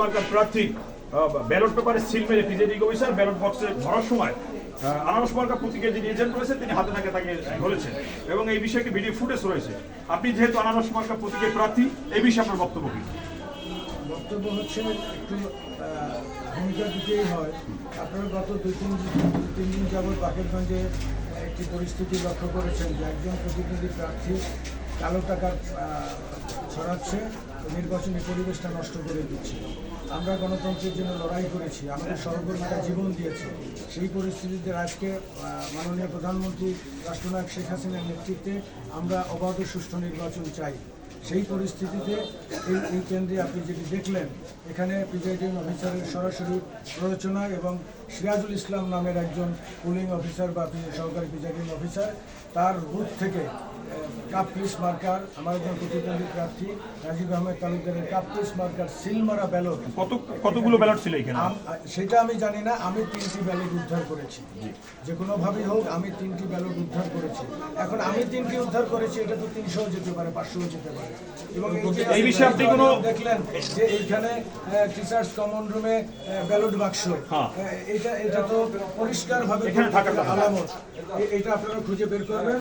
Marker প্রার্থী ballot পেপারে seal মেরে ব্যালট বক্সে ভরার সময় আনারস যিনি এজেন্ট রয়েছেন, তিনি হাতে নাকে তাকে ধরেছেন। এবং এই ভিডিও ফুটেজ রয়েছে। আপনি যেহেতু আনারস মার্কা প্রতীকের প্রার্থী, এই বিষয়ে আপনার বক্তব্য কি? বক্তব্য হচ্ছে একটু ভূমিকা দিতেই হয়। আপনারা গত তিন তিন দিন যাবৎ বাকেরগঞ্জে একটি পরিস্থিতি লক্ষ্য করেছেন যে একজন প্রতিনিধি প্রার্থী কালো টাকা ছড়াচ্ছে, নির্বাচনী পরিবেশটা নষ্ট করে দিচ্ছে। আমরা গণতন্ত্রের জন্য লড়াই করেছি, আমাদের সহকর্মীরা জীবন দিয়েছে। সেই পরিস্থিতিতে আজকে মাননীয় প্রধানমন্ত্রী রাষ্ট্রনায়ক শেখ হাসিনার নেতৃত্বে আমরা অবাধ সুষ্ঠু নির্বাচন চাই। সেই পরিস্থিতিতে এই এই কেন্দ্রে আপনি যেটি দেখলেন এখানে প্রিজাইডিং অফিসারের সরাসরি প্ররোচনা এবং সিরাজুল ইসলাম নামের একজন পুলিং অফিসার বা সহকারী প্রিজাইডিং অফিসার তার বুথ থেকে কাপপিস মার্কার আমার একজন প্রতিদ্বন্দ্বী প্রার্থী রাজীব আহমেদ তালুকদারের কাপপিস মার্কার সিলমারা ব্যালট। কত কতগুলো ব্যালট ছিল এখানে? সেটা আমি জানি না আমি তিনটি ব্যালট উদ্ধার করেছি। যে কোনোভাবেই হোক আমি তিনটি ব্যালট উদ্ধার করেছি। এখন আমি তিনটি উদ্ধার করেছি এটা তো তিনশোও যেতে পারে পাঁচশোও যেতে পারে। এই বিষয়ে আপনি কোনো- দেখলেন যে এইখানে টিচার্স কমন রুমে ব্যালট বাক্স। এটা এটা তো পরিষ্কার ভাবে। আলামত এটা আপনারা খুঁজে বের করবেন